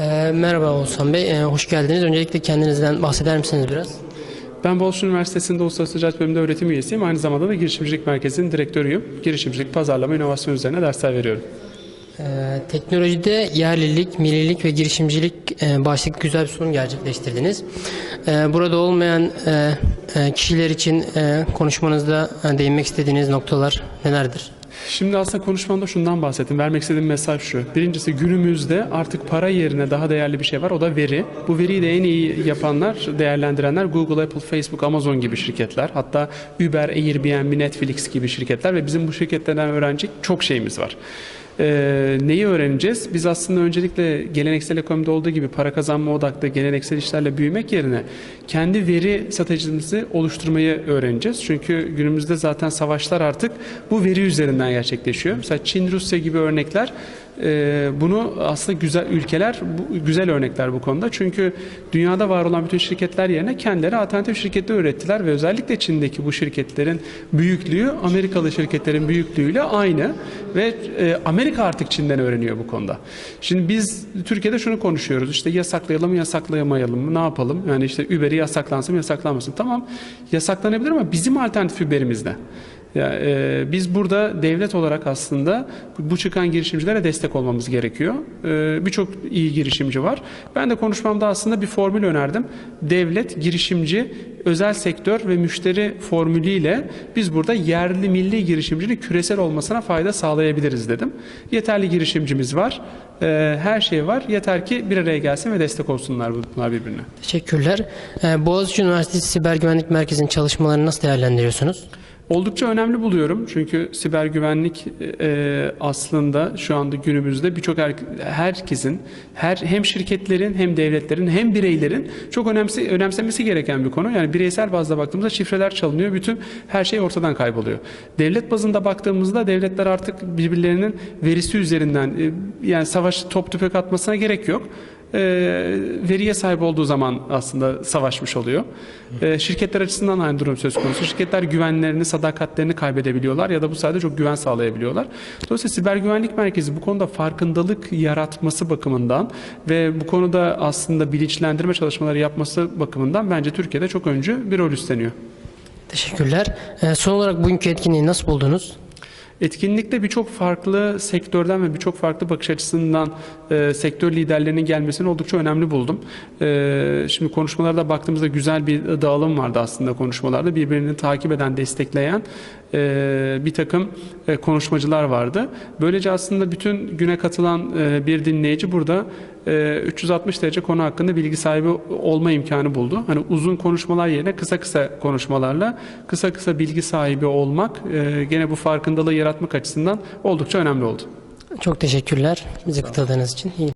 Ee, merhaba Oğuzhan Bey, Ee, hoş geldiniz. Öncelikle kendinizden bahseder misiniz biraz? Ben Boğaziçi Üniversitesi'nde Uluslararası Ticaret Bölümünde öğretim üyesiyim. Aynı zamanda da Girişimcilik Merkezi'nin direktörüyüm. Girişimcilik, pazarlama, inovasyon üzerine dersler veriyorum. Ee, teknolojide yerlilik, millilik ve girişimcilik e, başlıklı güzel bir sunum gerçekleştirdiniz. Ee, burada olmayan e, e, kişiler için e, konuşmanızda e, değinmek istediğiniz noktalar nelerdir? Şimdi aslında konuşmamda şundan bahsettim. Vermek istediğim mesaj şu. Birincisi günümüzde artık para yerine daha değerli bir şey var. O da veri. Bu veriyi de en iyi yapanlar, değerlendirenler Google, Apple, Facebook, Amazon gibi şirketler. Hatta Uber, Airbnb, Netflix gibi şirketler ve bizim bu şirketlerden öğrenecek çok şeyimiz var. Ee, neyi öğreneceğiz? Biz aslında öncelikle geleneksel ekonomide olduğu gibi para kazanma odaklı geleneksel işlerle büyümek yerine kendi veri stratejimizi oluşturmayı öğreneceğiz. Çünkü günümüzde zaten savaşlar artık bu veri üzerinden gerçekleşiyor. Mesela Çin, Rusya gibi örnekler e, bunu aslında güzel ülkeler güzel örnekler bu konuda. Çünkü dünyada var olan bütün şirketler yerine kendileri alternatif şirketler ürettiler ve özellikle Çin'deki bu şirketlerin büyüklüğü Amerikalı şirketlerin büyüklüğüyle aynı ve e, Amerika artık Çin'den öğreniyor bu konuda. Şimdi biz Türkiye'de şunu konuşuyoruz. İşte yasaklayalım yasaklayamayalım mı, ne yapalım? Yani işte Uber'i yasaklansın yasaklanmasın. Tamam yasaklanabilir ama bizim alternatif Uber'imiz ne? Ya, e, biz burada devlet olarak aslında bu çıkan girişimcilere destek olmamız gerekiyor. E, Birçok iyi girişimci var. Ben de konuşmamda aslında bir formül önerdim. Devlet, girişimci, özel sektör ve müşteri formülüyle biz burada yerli milli girişimcinin küresel olmasına fayda sağlayabiliriz dedim. Yeterli girişimcimiz var. E, Her şey var. Yeter ki bir araya gelsin ve destek olsunlar bunlar birbirine. Teşekkürler. Ee, Boğaziçi Üniversitesi Siber Güvenlik Merkezi'nin çalışmalarını nasıl değerlendiriyorsunuz? Oldukça önemli buluyorum çünkü siber güvenlik e, aslında şu anda günümüzde birçok her- herkesin, her hem şirketlerin hem devletlerin hem bireylerin çok önemsi, önemsemesi gereken bir konu. Yani bireysel bazda baktığımızda şifreler çalınıyor, bütün her şey ortadan kayboluyor. Devlet bazında baktığımızda devletler artık birbirlerinin verisi üzerinden e, yani savaş top tüfek atmasına gerek yok e, veriye sahip olduğu zaman aslında savaşmış oluyor. E, şirketler açısından aynı durum söz konusu. Şirketler güvenlerini, sadakatlerini kaybedebiliyorlar ya da bu sayede çok güven sağlayabiliyorlar. Dolayısıyla siber güvenlik merkezi bu konuda farkındalık yaratması bakımından ve bu konuda aslında bilinçlendirme çalışmaları yapması bakımından bence Türkiye'de çok öncü bir rol üstleniyor. Teşekkürler. Ee, son olarak bugünkü etkinliği nasıl buldunuz? Etkinlikte birçok farklı sektörden ve birçok farklı bakış açısından e, sektör liderlerinin gelmesini oldukça önemli buldum. E, şimdi konuşmalarda baktığımızda güzel bir dağılım vardı aslında konuşmalarda. Birbirini takip eden, destekleyen e, bir takım e, konuşmacılar vardı. Böylece aslında bütün güne katılan e, bir dinleyici burada 360 derece konu hakkında bilgi sahibi olma imkanı buldu. Hani uzun konuşmalar yerine kısa kısa konuşmalarla kısa kısa bilgi sahibi olmak e, gene bu farkındalığı yaratmak açısından oldukça önemli oldu. Çok teşekkürler bize katıldığınız için. İyi